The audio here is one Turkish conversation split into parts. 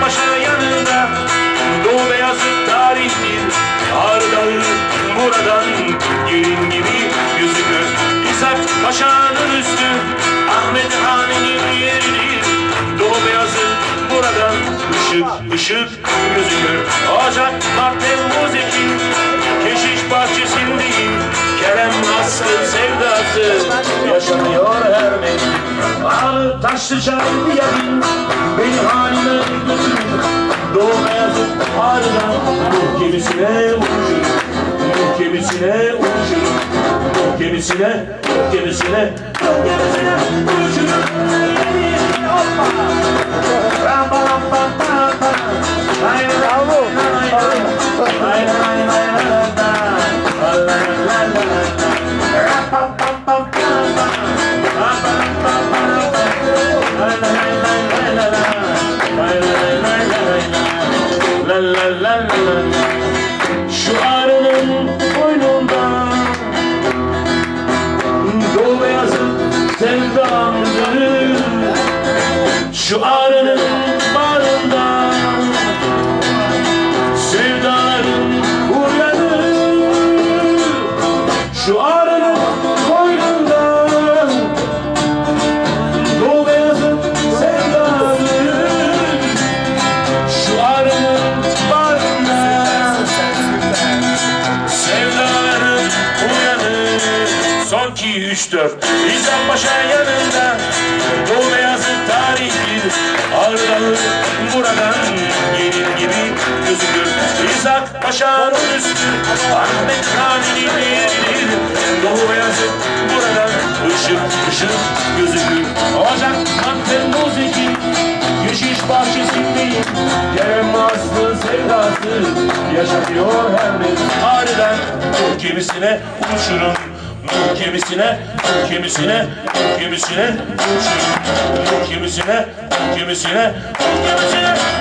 Paşa yanında. Doğu beyazı tarihtir Ağrıdan buradan gelin gibi gözükür. İshak Paşa'nın üstü Ahmet Han'ın yeridir. Doğu beyazı buradan ışık ışık gözükür. Ocak, Mart, Temmuz, Ekim Keşiş bahçesindeyim. Kerem Aslı sevdası yaşanıyor her mevsim Ağrı taşlı çay yakın gemisine uçur Ruh gemisine uçur Ruh gemisine Ruh gemisine Ruh gemisine uçur Şu arının boynunda Doğu beyazı sevdamdır Şu arının 2, 3, 4 İzzet Paşa yanında Bu beyazı tarihtir Ağrı buradan Gelin gibi gözükür. İzzet Paşa'nın üstü Ahmet Kani'nin yeridir Doğu beyazı buradan Işık ışık gözükür. Ocak Mantel Muziki Yeşiş bahçesindeyim Kerem Aslı sevdası Yaşatıyor her bir Ağrı'dan. Kur gemisine uçurum Nur gemisine Nur gemisine Nur gemisine Nur gemisine Nur gemisine Nur gemisine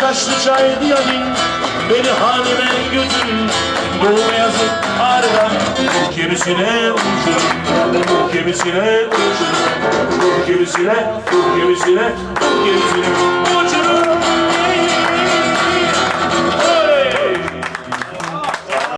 kaşlı çay diyadin Beni hanime götürün Doğu beyazı ağrıdan Ruh gemisine uçurun Ruh gemisine uçurun Ruh